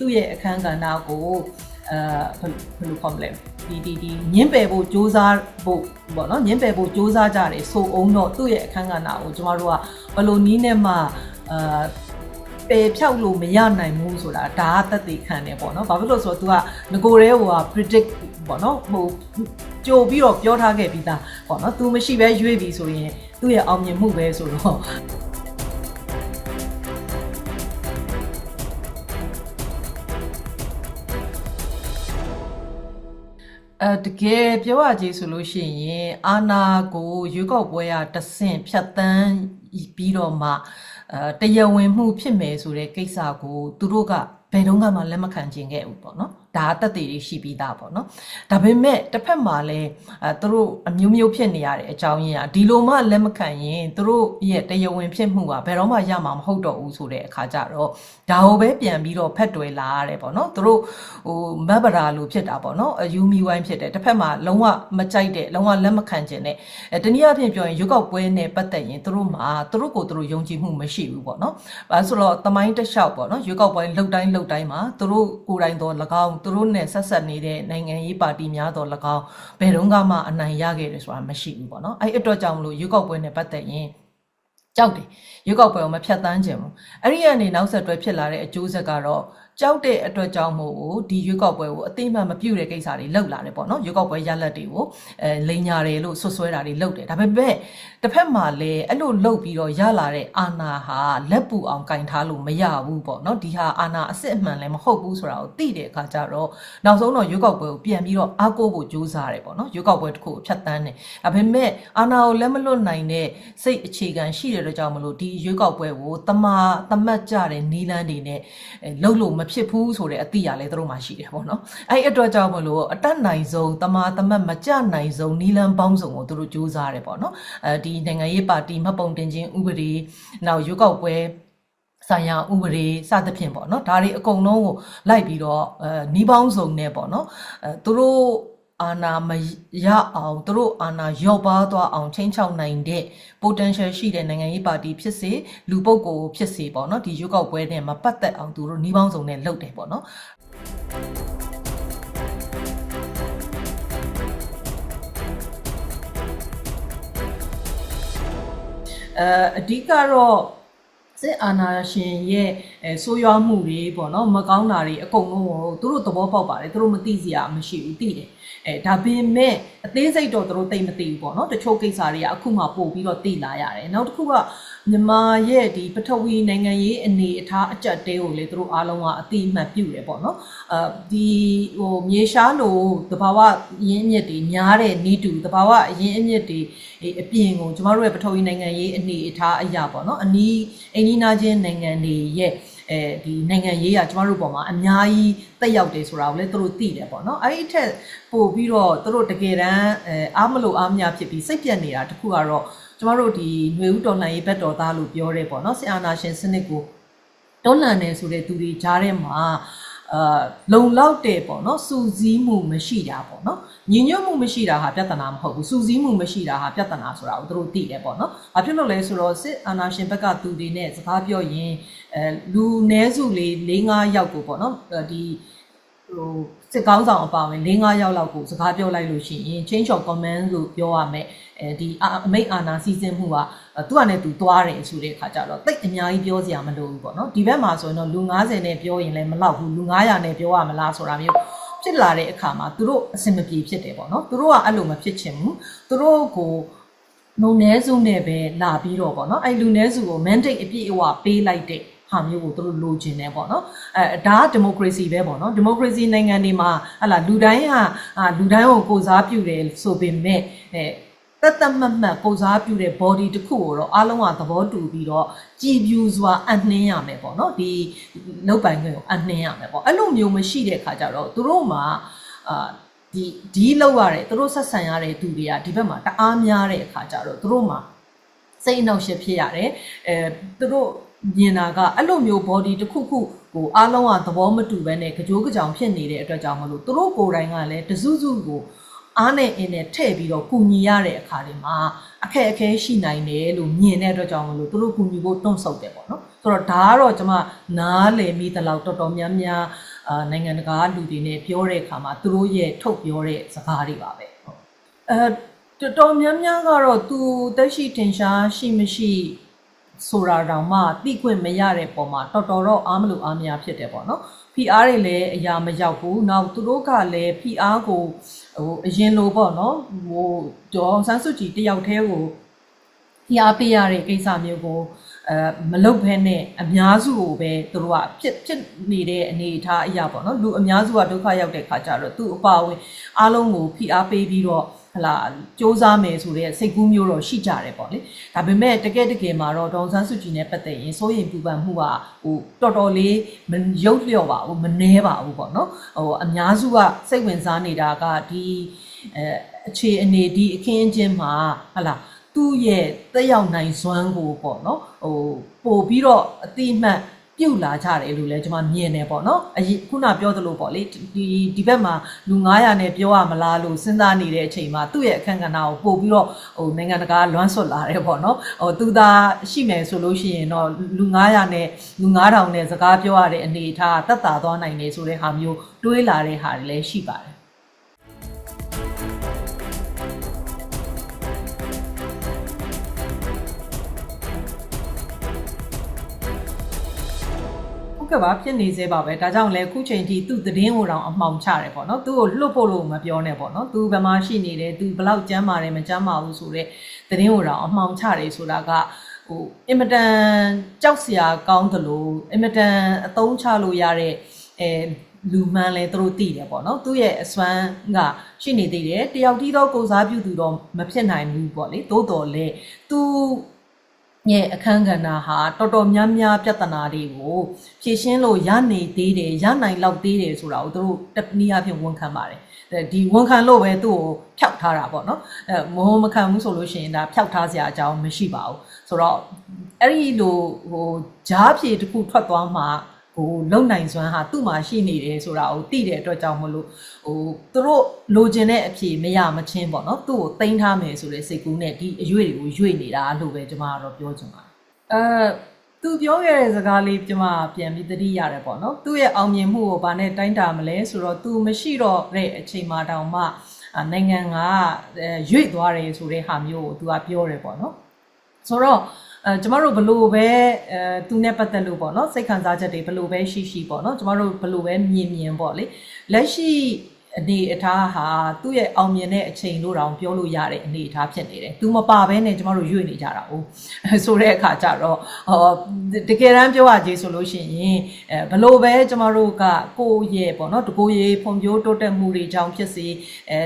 သူ့ရဲ့အခန်းကဏ္ဍကိုအဲဘယ်ဘယ်လိုခေါ်မလဲဒီဒီဒီညင်းပယ်ဖို့စ조사ဖို့ပေါ့နော်ညင်းပယ်ဖို့စ조사ကြတယ်ဆိုအောင်တော့သူ့ရဲ့အခန်းကဏ္ဍကိုကျမတို့ကဘယ်လိုနီးနဲ့မှအာပယ်ဖြောက်လို့မရနိုင်ဘူးဆိုတာဒါကသက်သေခံတယ်ပေါ့နော်ဘာဖြစ်လို့ဆိုတော့ तू ကငကိုရဲဟိုက predict ပေါ့နော်ဟိုကြိုပြီးတော့ပြောထားခဲ့ပြီးသားပေါ့နော် तू မရှိပဲရွေးပြီဆိုရင်သူ့ရဲ့အောင်မြင်မှုပဲဆိုတော့ အဲတကယ်ပြောရကြီးဆိုလို့ရှိရင်အာနာကိုရွေးကောက်ပွဲရတဆင့်ဖြတ်တန်းပြီးတော့မှအဲတရားဝင်မှုဖြစ်မယ်ဆိုတဲ့ကိစ္စကိုသူတို့ကဘယ်တော့မှလက်မခံခြင်းခဲ့ဘူးပေါ့နော် ဒါကတက်တည်တွေရှိပြီးသားပေါ့နော်ဒါပေမဲ့တစ်ဖက်မှာလည်းအဲသူတို့အမျိုးမျိုးဖြစ်နေရတဲ့အကြောင်းရင်းอ่ะဒီလိုမှလက်မခံရင်သူတို့ရဲ့တရားဝင်ဖြစ်မှုကဘယ်တော့မှရမှာမဟုတ်တော့ဘူးဆိုတဲ့အခါကျတော့ဒါကိုပဲပြန်ပြီးတော့ဖက်တွယ်လာရတယ်ပေါ့နော်သူတို့ဟိုမက်ဗရာလိုဖြစ်တာပေါ့နော်ယူမီဝိုင်းဖြစ်တယ်တစ်ဖက်မှာလုံးဝမကြိုက်တဲ့လုံးဝလက်မခံခြင်းနဲ့အဲတနည်းအားဖြင့်ပြောရင်ရွက်ောက်ပွဲနဲ့ပတ်သက်ရင်သူတို့မှာသူတို့ကိုသူတို့ယုံကြည်မှုမရှိဘူးပေါ့နော်အဲဆိုတော့တမိုင်းတစ်လျှောက်ပေါ့နော်ရွက်ောက်ပွဲလှုပ်တိုင်းလှုပ်တိုင်းမှာသူတို့ကိုယ်တိုင်တော့၎င်းသူတို့နဲ့ဆက်ဆက်နေတဲ့နိုင်ငံရေးပါတီများတော့၎င်းဘယ်တော့မှအနိုင်ရခဲ့တယ်ဆိုတာမရှိဘူးပေါ့နော်အဲ့အတွက်ကြောင့်မလို့ရွက်ောက်ပွဲနဲ့ပတ်သက်ရင်ကြောက်တယ်ရွက်ောက်ပွဲကိုမဖြတ်တန်းခြင်းဘူးအဲ့ဒီကနေနောက်ဆက်တွဲဖြစ်လာတဲ့အကျိုးဆက်ကတော့ကြောက်တဲ့အတွက်ကြောင့်မို့ဒီရွေးကောက်ပွဲကိုအသိမှတ်မပြုတဲ့ကိစ္စတွေလောက်လာတယ်ပေါ့နော်ရွေးကောက်ပွဲရလဒ်တွေကိုအဲလိန်ညာတယ်လို့ဆွဆွဲတာတွေလောက်တယ်ဒါပေမဲ့ တစ်ဖက်မှာလည်းအဲ့လိုလောက်ပြီးတော့ရလာတဲ့အာဏာဟာလက်ပူအောင်ကင်ထားလို့မရဘူးပေါ့နော်ဒီဟာအာဏာအစစ်အမှန်လည်းမဟုတ်ဘူးဆိုတာကိုသိတဲ့အခါကျတော့နောက်ဆုံးတော့ရွေးကောက်ပွဲကိုပြန်ပြီးတော့အားကိုးဖို့ကြိုးစားတယ်ပေါ့နော်ရွေးကောက်ပွဲတစ်ခုကိုဖျက်ဆီးတယ်ဒါပေမဲ့အာဏာကိုလက်မလွတ်နိုင်တဲ့စိတ်အခြေခံရှိတဲ့အတွက်ကြောင့်မလို့ဒီရွေးကောက်ပွဲကိုတမာတမတ်ကြတဲ့နီလန်းတွေနဲ့လှုပ်လို့မဖြစ်ဘူးဆိုတဲ့အသိရလဲသူတို့မှရှိတယ်ပေါ့နော်အဲ့အတွက်ကြောင့်မလို့အတက်နိုင်ဆုံးတမာတမတ်မကြနိုင်ဆုံးနီလန်းပေါင်းစုံကိုသူတို့စူးစမ်းတယ်ပေါ့နော်အဲဒီနိုင်ငံရေးပါတီမှတ်ပုံတင်ခြင်းဥပဒေနောက်ရွေးကောက်ပွဲဆိုင်ရာဥပဒေစသဖြင့်ပေါ့နော်ဒါတွေအကုန်လုံးကိုလိုက်ပြီးတော့အဲနီးပေါင်းစုံနဲ့ပေါ့နော်အဲသူတို့အာနာမရအောင်သူတို့အာနာရော့ပါသွားအောင်ချင်းချောက်နိုင်တဲ့ potential ရှိတဲ့နိုင်ငံရေးပါတီဖြစ်စေလူပုဂ္ဂိုလ်ဖြစ်စေပေါ့နော်ဒီရွေးကောက်ပွဲနဲ့မပတ်သက်အောင်သူတို့နှီးပေါင်းစုံနဲ့လုပ်တယ်ပေါ့နော် အဲအဓိကတော့စစ်အာဏာရှင်ရဲ့အဲဆိုးရွားမှုတွေပေါ့နော်မကောင်းတာတွေအကုန်လုံးကိုသူတို့သဘောပေါက်ပါတယ်သူတို့မသိစရာမရှိဘူးသိတယ် အဲဒါပေမဲ့အသေးစိတ်တော့သူတို့သိမသိဘူးပေါ့နော်တချို့ကိစ္စတွေကအခုမှပို့ပြီးတော့သိလာရတယ်နောက်တစ်ခုကမြန်မာရဲ့ဒီပထဝီနိုင်ငံရေးအနေအထားအကြက်တဲကိုလေသူတို့အားလုံးကအတိအမှတ်ပြုတယ်ပေါ့နော်အဲဒီဟိုမြေရှားလိုတဘာဝရင်းအမြစ်တွေများတဲ့နေတူတဘာဝရင်းအမြစ်တွေအပြင်ကိုကျမတို့ရဲ့ပထဝီနိုင်ငံရေးအနေအထားအရာပေါ့နော်အနီးအိန္ဒိနာချင်းနိုင်ငံတွေရဲ့ အဲဒီနိုင်ငံရေးကကျမတို့ပေါ်မှာအများကြီးတက်ရောက်တယ်ဆိုတာကိုလည်းသူတို့သိတယ်ပေါ့နော်အဲ့ဒီထက်ပို့ပြီးတော့သူတို့တကယ်တမ်းအဲအားမလို့အားမရဖြစ်ပြီးစိတ်ပြက်နေတာတခုကတော့ကျမတို့ဒီຫນွေဦးတော်လှန်ရေးဘက်တော်သားလို့ပြောတယ်ပေါ့နော်ဆီအာနာရှင်စနစ်ကိုတော်လှန်နေဆိုတဲ့သူတွေကြားထဲမှာ အာလုံလောက်တဲ့ပေါ့နော်စူးစီးမှုမရှိတာပေါ့နော်ညီညွတ်မှုမရှိတာဟာပြဿနာမဟုတ်ဘူးစူးစီးမှုမရှိတာဟာပြဿနာဆိုတာကိုသူတို့သိတယ်ပေါ့နော်။ဘာဖြစ်လို့လဲဆိုတော့စစ်အာဏာရှင်ဘက်ကသူတွေနဲ့စကားပြောရင်အဲလူနည်းစုလေး၄၅ယောက်ကိုပေါ့နော်ဒီ ဟိုစစ်ကောင်းဆောင်အပါဝင်၄၅ယောက်လောက်ကိုစကားပြောလိုက်လို့ရှိရင် change of command လို့ပြောရမယ်အဲဒီအမိတ်အာဏာစီစဉ်မှုကသူကလည်းသူသွားတယ်ဆိုတဲ့အခါကျတော့တိတ်အများကြီးပြောစရာမလိုဘူးပေါ့နော်ဒီဘက်မှာဆိုရင်တော့လူ90နဲ့ပြောရင်လည်းမလောက်ဘူးလူ900နဲ့ပြောရမလားဆိုတာမျိုးဖြစ်လာတဲ့အခါမှာသူတို့အဆင်မပြေဖြစ်တယ်ပေါ့နော်သူတို့ကအဲ့လိုမဖြစ်ချင်ဘူးသူတို့ကိုလူနည်းစုနဲ့ပဲလာပြီးတော့ပေါ့နော်အဲ့လူနည်းစုကို mandate အပြည့်အဝပေးလိုက်တဲ့ ဟာမျိုးကိုသူတို့လိုချင်တယ်ပေါ့နော်အဲဒါကဒီမိုကရေစီပဲပေါ့နော်ဒီမိုကရေစီနိုင်ငံတွေမှာဟလာလူတိုင်းဟာလူတိုင်းကိုကိုစားပြုတယ်ဆိုပေမဲ့အဲတတ်တမတ်မတ်ပုံစားပြုတဲ့ body တစ်ခုကိုတော့အားလုံးကသဘောတူပြီးတော့ကြည်ပြူစွာအနှင်းရမယ်ပေါ့နော်ဒီလုတ်ပိုင်ခွင့်ကိုအနှင်းရမယ်ပေါ့အဲ့လိုမျိုးမရှိတဲ့ခါကျတော့သူတို့မှာအာဒီဒီလောက်ရတယ်သူတို့ဆက်ဆံရတဲ့သူတွေကဒီဘက်မှာတအားများတဲ့အခါကျတော့သူတို့မှာစိတ်အနှောက်အယှက်ဖြစ်ရတယ်အဲသူတို့ မြင်တာကအဲ့လိုမျိုး body တစ်ခုခုကိုအားလုံးကသဘောမတူဘဲနဲ့ကြိုးကြောင်ဖြစ်နေတဲ့အတွက်ကြောင့်မလို့သူတို့ကိုယ်တိုင်ကလည်းတစုစုကိုအားနဲ့အင်းနဲ့ထည့်ပြီးတော့ကူညီရတဲ့အခါတွေမှာအခက်အခဲရှိနိုင်တယ်လို့မြင်တဲ့အတွက်ကြောင့်မလို့သူတို့ကူညီဖို့တွန့်ဆုတ်တယ်ပေါ့နော်ဆိုတော့ဒါကတော့ကျွန်မနားလည်မိသလောက်တော်တော်များများအာနိုင်ငံတကာလူတွေနဲ့ပြောတဲ့အခါမှာသူတို့ရဲ့ထုတ်ပြောတဲ့စကားတွေပါပဲဟုတ်အဲတော်တော်များများကတော့သူတက်ရှိတင်ရှားရှိမရှိ ဆိုတာတောင်မှသိခွင့်မရတဲ့ပုံမှာတော်တော်တော့အားမလို့အားမရဖြစ်တယ်ပေါ့နော် PR တွေလည်းအရာမရောက်ဘူးနောက်သူတို့ကလည်း PR ကိုဟိုအရင်လိုပေါ့နော်ဟိုဒေါ်အောင်ဆန်းစုကြည်တယောက်တည်းကို PR ပေးရတဲ့ကိစ္စမျိုးကိုအဲမလုပ်ဘဲနဲ့အများစုကိုပဲသူတို့ကဖြစ်ဖြစ်နေတဲ့အနေအထားအရာပေါ့နော်လူအများစုကဒုက္ခရောက်တဲ့ခါကျတော့သူ့အပါဝင်အားလုံးကို PR ပေးပြီးတော့ ဟလာစူးစမ်းမယ်ဆိုတဲ့စိတ်ကူးမျိုးတော့ရှိကြတယ်ပေါ့လေဒါပေမဲ့တကယ်တကယ်မှာတော့ဒေါန်ဆန်းစုကြည်နဲ့ပတ်သက်ရင်စိုးရိမ်ပူပန်မှုကဟိုတော်တော်လေးမရုပ်လျော့ပါဘူးမနှဲပါဘူးပေါ့နော်ဟိုအများစုကစိတ်ဝင်စားနေတာကဒီအဲအခြေအနေဒီအခင်းအကျင်းမှာဟလာသူ့ရဲ့တက်ရောက်နိုင်စွမ်းကိုပေါ့နော်ဟိုပို့ပြီးတော့အတိအမှတ် ပြုတ်လာကြတယ်လို့လည်းကျွန်မမြင်တယ်ပေါ့နော်အရင်ခုနပြောသလိုပေါ့လေဒီဒီဘက်မှာလူ900နဲ့ပြောရမလားလို့စဉ်းစားနေတဲ့အချိန်မှာသူ့ရဲ့အခန်းကဏ္ဍကိုပို့ပြီးတော့ဟိုနိုင်ငံတကာလွမ်းဆွတ်လာတယ်ပေါ့နော်ဟိုသူသာရှိမယ်ဆိုလို့ရှိရင်တော့လူ900နဲ့လူ9000နဲ့စကားပြောရတဲ့အနေအထားတက်တာသွားနိုင်တယ်ဆိုတဲ့ဟာမျိုးတွေးလာတဲ့ဟာတွေလည်းရှိပါတယ် ကဲ့ပါဖြစ်နေသေးပါပဲဒါကြောင့်လဲခုချိန်ထိသူ့သတင်းကိုတောင်အမှောင်ချတယ်ပေါ့နော်သူ့ကိုလွတ်ဖို့လို့မပြောနဲ့ပေါ့နော်သူဘယ်မှာရှိနေတယ်သူဘယ်လောက်ကျမ်းမာတယ်မကျမ်းမာဘူးဆိုတော့သတင်းကိုတောင်အမှောင်ချတယ်ဆိုတာကဟိုအင်မတန်ကြောက်စရာကောင်းသလိုအင်မတန်အသုံးချလို့ရတဲ့အဲလူမှန်လဲသူတို့သိတယ်ပေါ့နော်သူ့ရဲ့အစွမ်းကရှိနေသေးတယ်တယောက်တည်းသောကိုစားပြုသူတော့မဖြစ်နိုင်ဘူးပေါ့လေသို့တော်လဲသူ ရဲ့အခန်းကဏ္ဍဟာတော်တော်များများပြဿနာတွေကိုဖြေရှင်းလို့ရနေသေးတယ်ရနိုင်လောက်သေးတယ်ဆိုတာကိုသူတို့တနည်းအားဖြင့်ဝန်ခံပါတယ်ဒီဝန်ခံလို့ပဲသူ့ကိုဖျောက်ထားတာပေါ့နော်အဲမဟုံမခံဘူးဆိုလို့ရှိရင်ဒါဖျောက်ထားစရာအကြောင်းမရှိပါဘူးဆိုတော့အဲ့ဒီလိုဟိုဂျားဖြေတစ်ခုထွက်သွားမှဟို လုံနိုင်စွမ်းဟာသူ့မှာရှိနေတယ်ဆိုတာကိုသိတဲ့အတွက်ကြောင့်မလို့ဟိုသူတို့လိုချင်တဲ့အဖြေမရမချင်းပေါ့နော်သူ့ကိုတင်ထားမယ်ဆိုတဲ့စိတ်ကူးနဲ့ဒီအရွေတွေကိုရွေ့နေတာလို့ပဲကျွန်မကတော့ပြောချင်ပါတယ်အဲသူပြောခဲ့တဲ့စကားလေးကျွန်မပြန်ပြီးသတိရတယ်ပေါ့နော်သူ့ရဲ့အောင်မြင်မှုကိုဘာနဲ့တိုင်းတာမလဲဆိုတော့ तू မရှိတော့တဲ့အချိန်မှတောင်မှနိုင်ငံကရွေ့သွားတယ်ဆိုတဲ့ဟာမျိုးကို तू ကပြောတယ်ပေါ့နော်ဆိုတော့ အဲကျမတို့ဘလို့ပဲအဲသူနဲ့ပတ်သက်လို့ပေါ့နော်စိတ်ခံစားချက်တွေဘလို့ပဲရှိရှိပေါ့နော်ကျမတို့ဘလို့ပဲမြင်မြင်ပေါ့လေလက်ရှိအနေအထားဟာသူ့ရဲ့အောင်မြင်တဲ့အချိန်လို့တောင်ပြောလို့ရတဲ့အနေအထားဖြစ်နေတယ်။ तू မပါဘဲနဲ့ကျမတို့ရွေ့နေကြတာ哦ဆိုတဲ့အခါကျတော့ဟောတကယ်တမ်းပြောရကြီးဆိုလို့ရှိရင်အဲဘလို့ပဲကျမတို့ကကိုယ့်ရဲ့ပေါ့နော်တကိုယ်ရေးဖွံ့ဖြိုးတိုးတက်မှုတွေကြောင့်ဖြစ်စေအဲ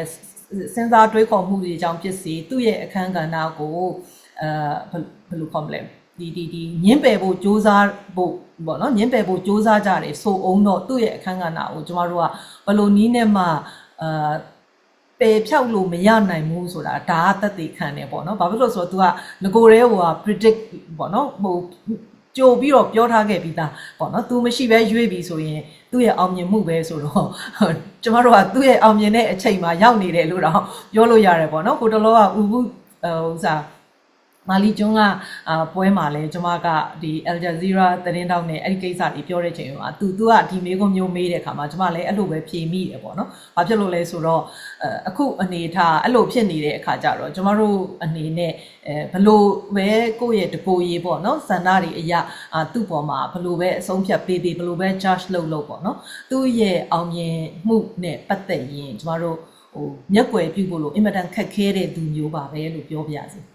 စဉ်းစားတွေးခေါ်မှုတွေကြောင့်ဖြစ်စေသူ့ရဲ့အခန်းကဏ္ဍကို အဲဘယ်လိုခေါ်မလဲဒီဒီဒီညင်းပယ်ဖို့စ조사ဖို့ပေါ့နော်ညင်းပယ်ဖို့စ조사ကြတယ်ဆိုအောင်တော့သူ့ရဲ့အခန်းကဏ္ဍကိုကျမတို့ကဘယ်လိုနီးနဲ့မှအာပယ်ဖြောက်လို့မရနိုင်ဘူးဆိုတာဒါကသက်သေခံတယ်ပေါ့နော်ဘာဖြစ်လို့ဆိုတော့ तू ကငကိုရဲဟိုက predict ပေါ့နော်ဟိုကြိုပြီးတော့ပြောထားခဲ့ပြီးသားပေါ့နော် तू မရှိပဲရွေးပြီဆိုရင်သူ့ရဲ့အောင်မြင်မှုပဲဆိုတော့ကျမတို့ကသူ့ရဲ့အောင်မြင်တဲ့အချိန်မှာရောက်နေတယ်လို့တော့ပြောလို့ရတယ်ပေါ့နော်ကိုတလောကဥပုဟိုစား မာလီကျွန်းကအာပွဲမှာလဲကျွန်မကဒီ Al Jazeera သတင်းတောက်နဲ့အဲ့ဒီကိစ္စတွေပြောတဲ့ချိန်မှာသူသူကဒီမေးခွန်းမျိုးမေးတဲ့ခါမှာကျွန်မလည်းအဲ့လိုပဲဖြေမိတယ်ပေါ့နော်။ဘာဖြစ်လို့လဲဆိုတော့အခုအနေထားအဲ့လိုဖြစ်နေတဲ့အခါကျတော့ကျွန်မတို့အနေနဲ့အဲဘလို့ပဲကိုယ့်ရဲ့တကိုယ်ရေးပေါ့နော်။စန္ဒတွေအရာအာသူ့ပေါ်မှာဘလို့ပဲအဆုံးဖြတ်ပေးပေးဘလို့ပဲ charge လုပ်လုပ်ပေါ့နော်။သူ့ရဲ့အောင်မြင်မှုနဲ့ပတ်သက်ရင်ကျွန်မတို့ဟိုမျက်ွယ်ပြုဖို့လို့အင်မတန်ခက်ခဲတဲ့သူမျိုးပါပဲလို့ပြောပြရစီ။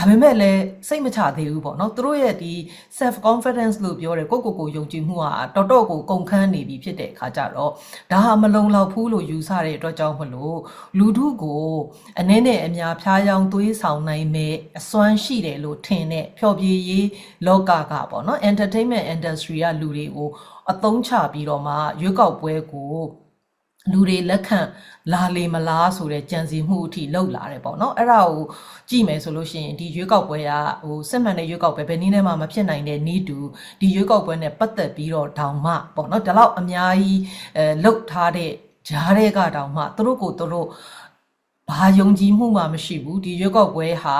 ဒါပေမဲ့လည်းစိတ်မချသေးဘူးပေါ့နော်သူတို့ရဲ့ဒီ self confidence လို့ပြောတယ်ကိုယ့်ကိုယ်ကိုယုံကြည်မှုဟာတော်တော်ကိုကုန်ခန်းနေပြီဖြစ်တဲ့အခါကျတော့ဒါဟာမလုံလောက်ဘူးလို့ယူဆတဲ့အတွက်ကြောင့်မလို့လူထုကိုအနည်းနဲ့အများဖျားယောင်းသွေးဆောင်နိုင်မဲ့အစွမ်းရှိတယ်လို့ထင်တဲ့ဖျော်ဖြေရေးလောကကပေါ့နော် entertainment industry ကလူတွေကိုအသုံးချပြီးတော့မှရွေးကောက်ပွဲကို လူတွေလက်ခံလာလေမလားဆိုတဲ့ကြံစီမှုအထိလောက်လာတယ်ပေါ့နော်အဲ့ဒါကိုကြည့်မယ်ဆိုလို့ရှိရင်ဒီရွေးကောက်ပွဲကဟိုစစ်မှန်တဲ့ရွေးကောက်ပွဲဘယ်နည်းနဲ့မှမဖြစ်နိုင်တဲ့နီးတူဒီရွေးကောက်ပွဲနဲ့ပတ်သက်ပြီးတော့တောင်မှပေါ့နော်ဒီလောက်အများကြီးအဲလှုပ်ထားတဲ့ဂျားတွေကတောင်မှသူတို့ကိုသူတို့ဘဘာယုံကြည်မှုမှမရှိဘူးဒီရွက်ကောက်ပွဲဟာ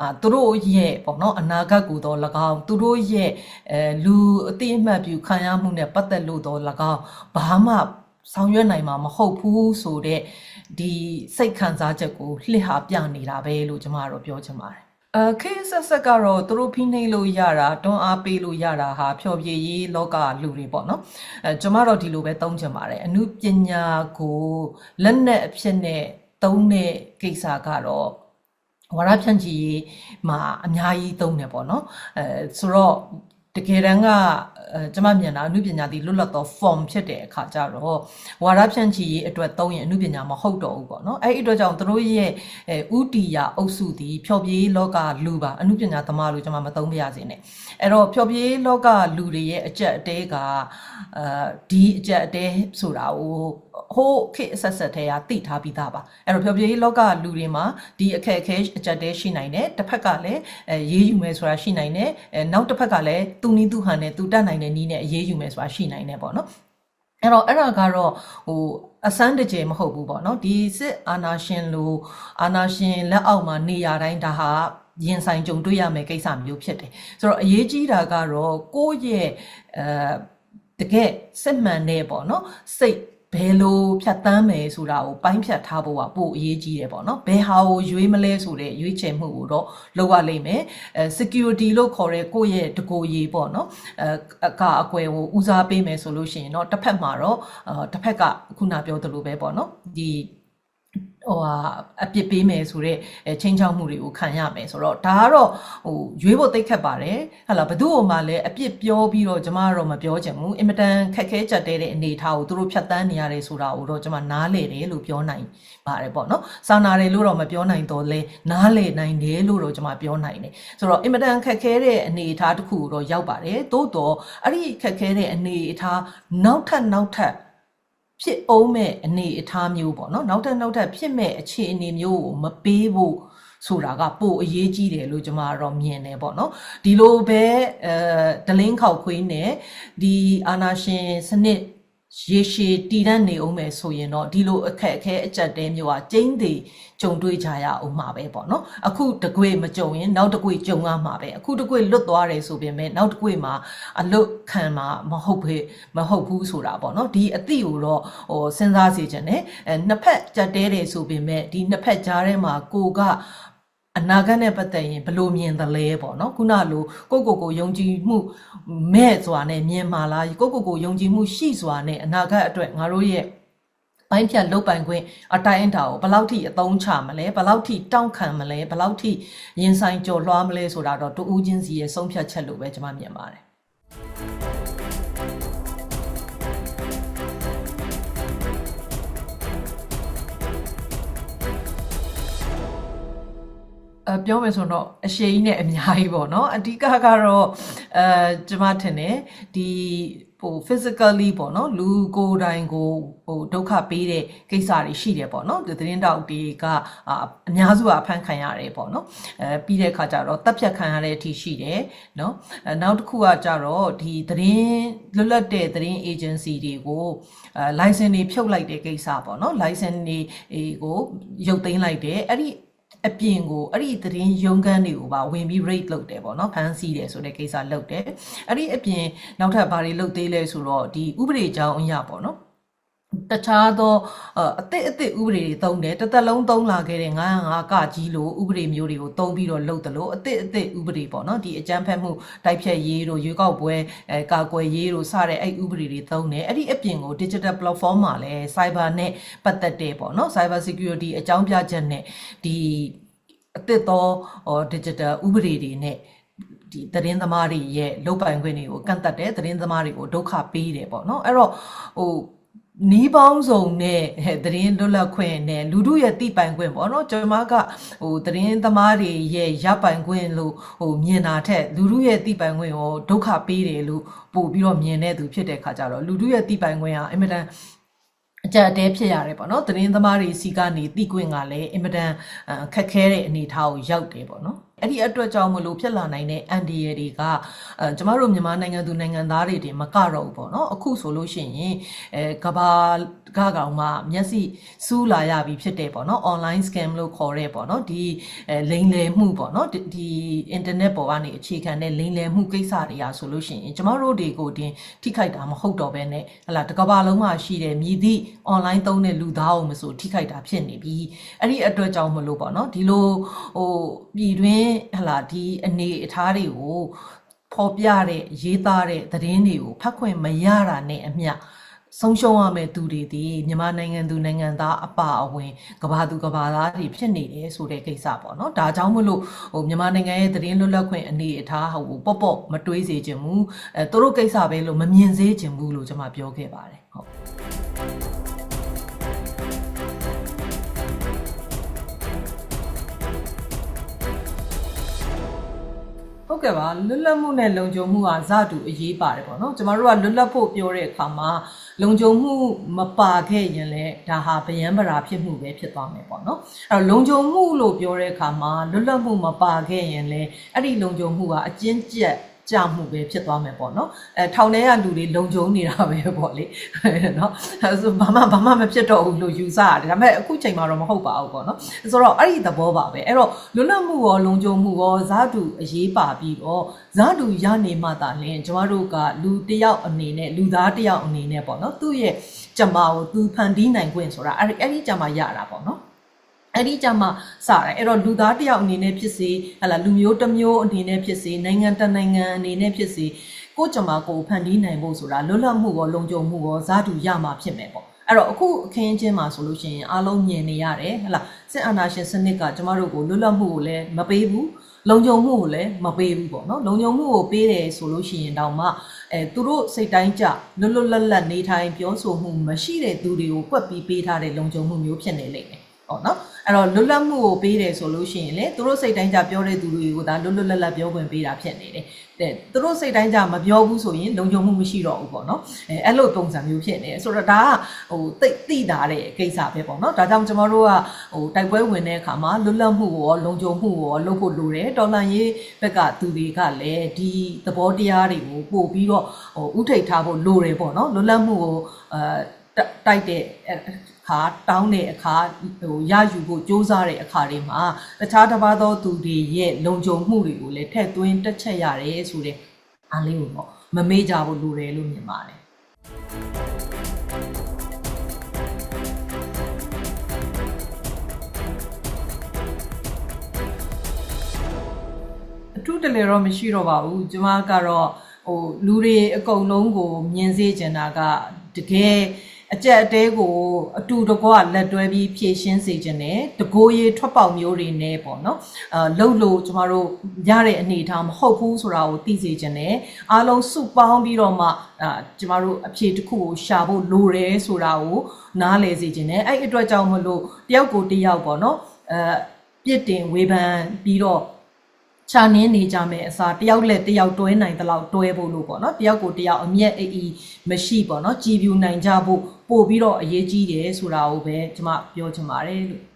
အာသူတို့ရဲ့ပေါ့နော်အနာဂတ်ကိုတော့၎င်းသူတို့ရဲ့အဲလူအတိအမှတ်ပြုခံရမှုနဲ့ပတ်သက်လို့တော့၎င်းဘာမှ ဆောင်ရွက်နိုင်မှာမဟုတ်ဘူးဆိုတော့ဒီစိတ်ခံစားချက်ကိုလှစ်ဟာပြနေတာပဲလို့ကျွန်မတို့ပြောချင်ပါတယ်အခေတ်ဆက်ဆက်ကတော့သူတို့ဖိနှိပ်လို့ရတာတွန်းအားပေးလို့ရတာဟာဖျော်ဖြေရေးလောကလူတွေပေါ့နော်အဲကျွန်မတော့ဒီလိုပဲသုံးချင်ပါတယ်အမှုပညာကိုလက်နက်အဖြစ်နဲ့သုံးတဲ့ကိစ္စကတော့ဝါရဖြန့်ချီရေးမှာအများကြီးသုံးတယ်ပေါ့နော်အဲဆိုတော့ တကယ်တမ်းကအဲကျွန်မမြင်တာအမှုပညာဒီလွတ်လပ်သော form ဖြစ်တဲ့အခါကျတော့ဝါရဖြန့်ချီရေးအတွက်သုံးရင်အမှုပညာမဟုတ်တော့ဘူးပေါ့နော်အဲ့ဒီအတွက်ကြောင့်သူတို့ရဲ့အဲဥတီယာအုပ်စုဒီဖြော်ပြေးလောကလူပါအမှုပညာသမားလို့ကျွန်မမသုံးပြရစေနဲ့အဲ့တော့ဖြော်ပြေးလောကလူတွေရဲ့အကြက်အတဲကအဲဒီအကြက်အတဲဆိုတာကိုဟိုးခေတ်အဆက်ဆက်ထဲကတိထားပြီးသားပါအဲ့တော့ဖြောပြေးလောကလူတွေမှာဒီအခက်အခဲအကြက်တဲရှိနိုင်တယ်တစ်ဖက်ကလည်းအဲရေးယူမယ်ဆိုတာရှိနိုင်တယ်အဲနောက်တစ်ဖက်ကလည်းသူနီးသူဟန်နဲ့သူတတ်နိုင်တဲ့နီးနဲ့အေးယူမယ်ဆိုတာရှိနိုင်တယ်ပေါ့နော်အဲ့တော့အဲ့ဒါကတော့ဟိုအစမ်းတကြဲမဟုတ်ဘူးပေါ့နော်ဒီစစ်အာနာရှင်လိုအာနာရှင်လက်အောက်မှာနေရတိုင်းဒါဟာရင်ဆိုင်ကြုံတွေ့ရမယ်ကိစ္စမျိုးဖြစ်တယ်ဆိုတော့အရေးကြီးတာကတော့ကိုယ့်ရဲ့အဲတကယ်စစ်မှန်တဲ့ပေါ့နော်စိတ် ဘယ်လိုဖြတ်တန်းမယ်ဆိုတာကိုပိုင်းဖြတ်ထားဖို့ကပို့အရေးကြီးတယ်ပေါ့နော်ဘယ်ဟာကိုရွေးမလဲဆိုတဲ့ရွေးချယ်မှုကိုတော့လုပ်ရလိမ့်မယ်အဲ security လို့ခေါ်တဲ့ကိုယ့်ရဲ့တကိုယ်ရေးပေါ့နော်အဲအကအကွယ်ကိုဦးစားပေးမယ်ဆိုလို့ရှိရင်တော့တစ်ဖက်မှာတော့အဲတစ်ဖက်ကခုနပြောသလိုပဲပေါ့နော်ဒီ ဟိုဟာအပြစ်ပေးမယ်ဆိုတော့အဲချင်းချောက်မှုတွေကိုခံရမယ်ဆိုတော့ဒါကတော့ဟိုရွေးဖို့တိတ်ခတ်ပါတယ်ဟလာဘသူ့ဟိုမှာလည်းအပြစ်ပြောပြီးတော့ကျမကတော့မပြောချင်ဘူးအင်မတန်ခက်ခဲကြက်တဲတဲ့အနေအထားကိုသူတို့ဖြတ်တန်းနေရတယ်ဆိုတာကိုတော့ကျမနားလေတယ်လို့ပြောနိုင်ပါတယ်ပေါ့နော်စာနာတယ်လို့တော့မပြောနိုင်တော့လဲနားလေနိုင်တယ်လို့တော့ကျမပြောနိုင်တယ်ဆိုတော့အင်မတန်ခက်ခဲတဲ့အနေအထားတစ်ခုတော့ရောက်ပါတယ်သို့တော့အဲ့ဒီခက်ခဲတဲ့အနေအထားနောက်ထပ်နောက်ထပ် ဖြစ်အောင်မဲ့အနေအထားမျိုးပေါ့နော်နောက်ထပ်နောက်ထပ်ဖြစ်မဲ့အခြေအနေမျိုးကိုမပေးဖို့ဆိုတာကပိုအရေးကြီးတယ်လို့ကျွန်မကတော့မြင်တယ်ပေါ့နော်ဒီလိုပဲအဲဒလင်းခောက်ခွေးနဲ့ဒီအာနာရှင်စနစ် ရေရှည်တည်တတ်နေအောင်မယ်ဆိုရင်တော့ဒီလိုအခက်အခဲအကြက်တဲမျိုးကကျင်းသေးကြုံတွေ့ကြရအောင်မှာပဲပေါ့နော်အခုတကွေမကြုံရင် နောက်တကွေကြုံရမှာပဲအခုတကွေလွတ်သွားတယ်ဆိုပေမဲ့နောက်တကွေမှာအလွတ်ခံမှာမဟုတ်ဖေးမဟုတ်ဘူးဆိုတာပေါ့နော်ဒီအသည့်ကိုတော့ဟိုစဉ်းစားစေချင်တယ်အဲနှစ်ဖက်ကြက်တဲတယ်ဆိုပေမဲ့ဒီနှစ်ဖက်ကြားထဲမှာကိုက အနာဂတ်နဲ့ပတ်သက်ရင်ဘယ်လိုမြင်သလဲပေါ့နော်ခုနလိုကိုကိုကိုယုံကြည်မှုမဲ့စွာနဲ့မြင်မှာလားကိုကိုကိုယုံကြည်မှုရှိစွာနဲ့အနာဂတ်အတွက်ငါတို့ရဲ့ဘိုင်းဖြတ်လုတ်ပိုင်ခွင့်အတိုင်းအတာကိုဘယ်လောက်ထိအသုံးချမလဲဘယ်လောက်ထိတောင့်ခံမလဲဘယ်လောက်ထိရင်ဆိုင်ကြော်လွှားမလဲဆိုတာတော့တူဦးချင်းစီရဲ့ဆုံးဖြတ်ချက်လို့ပဲကျွန်မမြင်ပါတယ် ပြောမယ်ဆိုတော့အရှိန်နဲ့အများကြီးပေါ့နော်အဓိကကတော့အဲကျွန်မထင်တယ်ဒီဟို physically ပေါ့နော်လူကိုယ်တိုင်ကိုဟိုဒုက္ခပေးတဲ့ကိစ္စတွေရှိတယ်ပေါ့နော်ဒီသတင်းတောက်တွေကအများစုကအဖမ်းခံရတယ်ပေါ့နော်အဲပြီးတဲ့အခါကျတော့တပ်ဖြတ်ခံရတဲ့အထိရှိတယ်နော်အဲနောက်တစ်ခုကကျတော့ဒီသတင်းလွတ်လပ်တဲ့သတင်း agency တွေကိုအဲ license တွေဖြုတ်လိုက်တဲ့ကိစ္စပေါ့နော် license တွေကိုရုပ်သိမ်းလိုက်တယ်အဲ့ဒီ အပြင်ကိုအဲ့ဒီသတင်းရုံးခန်းတွေကိုပါဝင်ပြီး rate လုပ်တယ်ပေါ့နော်ဖန်ဆီးတယ်ဆိုတဲ့ကိစ္စလုပ်တယ်အဲ့ဒီအပြင်နောက်ထပ်ဘာတွေလုပ်သေးလဲဆိုတော့ဒီဥပဒေကြောင်းအရာပေါ့နော် တခြားသောအသစ်အသစ်ဥပဒေတွေသုံးတယ်တစ်သက်လုံးသုံးလာခဲ့တဲ့905ကကြီးလိုဥပဒေမျိုးတွေကိုသုံးပြီးတော့လုပ်တယ်လို့အသစ်အသစ်ဥပဒေပေါ့နော်ဒီအကြမ်းဖက်မှုတိုက်ဖြတ်ရေးတို့ရွေးကောက်ပွဲအဲကာကွယ်ရေးတို့စတဲ့အဲ့ဥပဒေတွေသုံးတယ်အဲ့ဒီအပြင်ကို digital platform မှာလည်း cyber နဲ့ပတ်သက်တဲ့ပေါ့နော် cyber security အကြောင်းပြချက်နဲ့ဒီအသစ်သော digital ဥပဒေတွေနဲ့ဒီသတင်းသမားတွေရဲ့လုတ်ပိုင်ခွင့်တွေကိုကန့်သက်တယ်သတင်းသမားတွေကိုဒုက္ခပေးတယ်ပေါ့နော်အဲ့တော့ဟို နီးပေါင်းစုံနဲ့သတင်းလွတ်လပ်ခွင့်နဲ့လူတို့ရဲ့တိပိုင်ခွင့်ပေါ့နော်ကျွန်မကဟိုသတင်းသမားတွေရဲ့ရပိုင်ခွင့်လို့ဟိုမြင်တာထက်လူတို့ရဲ့တိပိုင်ခွင့်ကိုဒုက္ခပေးတယ်လို့ပို့ပြီးတော့မြင်တဲ့သူဖြစ်တဲ့ခါကျတော့လူတို့ရဲ့တိပိုင်ခွင့်ကအင်မတန် အကြအတဲဖြစ်ရတယ်ပေါ့နော်သတင်းသမားတွေစီကနေတိကွင့်ကလည်းအင်မတန်ခက်ခဲတဲ့အနေအထားကိုရောက်တယ်ပေါ့နော်အဲ့ဒီအတွက်ကြောင့်မလို့ဖြစ်လာနိုင်တဲ့အန်ဒီရတွေကအဲကျမတို့မြန်မာနိုင်ငံသူနိုင်ငံသားတွေတင်မကတော့ဘူးပေါ့နော်အခုဆိုလို့ရှိရင်အဲကဘာ ကကောင်မှမျက်စိစူးလာရပြီဖြစ်တယ်ပေါ့နော် online scam လို့ခေါ်ရဲပေါ့နော်ဒီအဲလိမ်လည်မှုပေါ့နော်ဒီဒီ internet ပေါ်ကနေအခြေခံတဲ့လိမ်လည်မှုကိစ္စတွေရာဆိုလို့ရှိရင်ကျမတို့တွေကိုတင်ထိခိုက်တာမဟုတ်တော့ဘဲနဲ့ဟလာတစ်ကမ္ဘာလုံးမှာရှိတဲ့မြည်သည့် online သုံးတဲ့လူသားအောင်မဆိုထိခိုက်တာဖြစ်နေပြီအဲ့ဒီအတွက်ကြောင့်မလို့ပေါ့နော်ဒီလိုဟိုပြည်တွင်းဟလာဒီအနေအထားတွေကိုဖော်ပြတဲ့ရေးသားတဲ့သတင်းတွေကိုဖတ်ခွင့်မရတာနဲ့အမျှ ဆုံးရှုံးရမယ့်သူတွေဒီမြန်မာနိုင်ငံသူနိုင်ငံသားအပါအဝင်ကဘာသူကဘာသားတွေဖြစ်နေတယ်ဆိုတဲ့ကိစ္စပေါ့နော်ဒါကြောင့်မလို့ဟိုမြန်မာနိုင်ငံရဲ့သတင်းလွတ်လပ်ခွင့်အနေအထားဟိုပေါ့ပေါ့မတွေးစေချင်ဘူးအဲသူတို့ကိစ္စပဲလို့မမြင်စေချင်ဘူးလို့ကျွန်မပြောခဲ့ပါတယ်ဟုတ် ဟုတ်ကဲ့ပါလွတ်လပ်မှုနဲ့လုံခြုံမှုဟာဇတူအရေးပါတယ်ပေါ့နော်ကျမတို့ကလွတ်လပ်ဖို့ပြောတဲ့အခါမှာလုံခြုံမှုမပါခဲ့ရင်လည်းဒါဟာဗျံပရာဖြစ်မှုပဲဖြစ်သွားမယ်ပေါ့နော်အဲ့တော့လုံခြုံမှုလို့ပြောတဲ့အခါမှာလွတ်လပ်မှုမပါခဲ့ရင်လည်းအဲ့ဒီလုံခြုံမှုကအကျဉ်းကျက် ကြမှုပဲဖြစ်သွားမယ်ပေါ့နော်အဲထောင်ထဲကလူတွေလုံခြုံနေတာပဲပေါ့လေနော်အဲဆိုဘာမှဘာမှမဖြစ်တော့ဘူးလို့ယူဆရတယ်ဒါပေမဲ့အခုချိန်မှာတော့မဟုတ်ပါဘူးပေါ့နော်ဆိုတော့အဲ့ဒီသဘောပါပဲအဲ့တော့လွတ်လပ်မှုရောလုံခြုံမှုရောဇာတူအရေးပါပြီးတော့ဇာတူရနေမှသာလင်ကျမတို့ကလူတစ်ယောက်အနေနဲ့လူသားတစ်ယောက်အနေနဲ့ပေါ့နော်သူ့ရဲ့ကြမ္မာကိုသူဖန်တီးနိုင်ခွင့်ဆိုတာအဲ့ဒီအဲ့ဒီကြမ္မာရတာပေါ့နော် အဲ့ဒီကြမှာစတယ်အဲ့တော့လူသားတစ်ယောက်အနေနဲ့ဖြစ်စေဟလာလူမျိုးတစ်မျိုးအနေနဲ့ဖြစ်စေနိုင်ငံတစ်နိုင်ငံအနေနဲ့ဖြစ်စေကိုယ့်ကြမှာကိုယ်ဖန်တီးနိုင်ဖို့ဆိုတာလွတ်လပ်မှုရောလုံခြုံမှုရောဇာတူရမှာဖြစ်မယ်ပေါ့အဲ့တော့အခုအခင်းချင်းမှာဆိုလို့ရှိရင်အားလုံးမြင်နေရတယ်ဟလာစစ်အာဏာရှင်စနစ်ကကျမတို့ကိုလွတ်လပ်မှုကိုလည်းမပေးဘူးလုံခြုံမှုကိုလည်းမပေးဘူးပေါ့နော်လုံခြုံမှုကိုပေးတယ်ဆိုလို့ရှိရင်တောင်မှအဲသူတို့စိတ်တိုင်းကြလွတ်လွတ်လပ်လပ်နေထိုင်ပြောဆိုမှုမရှိတဲ့သူတွေကိုကွက်ပြီးပေးထားတဲ့လုံခြုံမှုမျိုးဖြစ်နေလိမ့်မယ်ပေါ့နော် အဲ့တော့လွတ်လပ်မှုကိုပေးတယ်ဆိုလို့ရှိရင်လေသူတို့စိတ်တိုင်းကြပြောတဲ့သူတွေကိုဒါလွတ်လွတ်လပ်လပ်ပြောခွင့်ပေးတာဖြစ်နေတယ်တဲ့သူတို့စိတ်တိုင်းကြမပြောဘူးဆိုရင်လုံခြုံမှုမရှိတော့ဘူးပေါ့နော်အဲအဲ့လိုပုံစံမျိုးဖြစ်နေတယ်ဆိုတော့ဒါကဟိုတိတ်တိတာတဲ့ကိစ္စပဲပေါ့နော်ဒါကြောင့်ကျွန်တော်တို့ကဟိုတိုက်ပွဲဝင်တဲ့အခါမှာလွတ်လပ်မှုကိုရောလုံခြုံမှုကိုရောလုပ်ဖို့လိုတယ်တော်လန်ရေးဘက်ကသူတွေကလည်းဒီသဘောတရားတွေကိုပို့ပြီးတော့ဟိုဥထိတ်ထားဖို့လိုတယ်ပေါ့နော်လွတ်လပ်မှုကိုအဲ တိုက်တဲ့အခါတောင်းတဲ့အခါဟိုရယူဖို့စ조사တဲ့အခါတွေမှာတခြားတစ်ပါးသောသူတွေရဲ့လုံခြုံမှုတွေကိုလည်းထည့်သွင်းတက်ချက်ရတယ်ဆိုတဲ့အားလေးကိုတော့မမေ့ကြဘူးလိုတယ်လို့မြင်ပါတယ်အထူးတလေတော့မရှိတော့ပါဘူးကျမကတော့ဟိုလူတွေအကုန်လုံးကိုမြင်စေချင်တာကတကယ် အကြက်အတဲကိုအတူတကွလက်တွဲပြီးဖြည့်ရှင်းစေခြင်းနဲ့တကိုးရေးထွက်ပေါက်မျိုးတွေနဲ့ပေါ့နော်အာလှုပ်လို့ကျမတို့ရတဲ့အနေအထားမဟုတ်ဘူးဆိုတာကိုသိစေခြင်းနဲ့အားလုံးစုပေါင်းပြီးတော့မှအာကျမတို့အဖြေတစ်ခုကိုရှာဖို့လိုတယ်ဆိုတာကိုနားလည်စေခြင်းနဲ့အဲ့ဒီအတွက်ကြောင့်မလို့တယောက်ကိုတယောက်ပေါ့နော်အဲပြစ်တင်ဝေဖန်ပြီးတော့ချာနင်းနေကြမယ်အစားတယောက်လက်တယောက်တွဲနိုင်တလောက်တွဲဖို့လို့ပေါ့နော်တယောက်ကိုတယောက်အမျက်အီမရှိပေါ့နော်ကြည်ပြူနိုင်ကြဖို့ ပို့ပြီးတော့အရေးကြီးတယ်ဆိုတာကိုပဲကျွန်မပြောချင်ပါတယ်လို့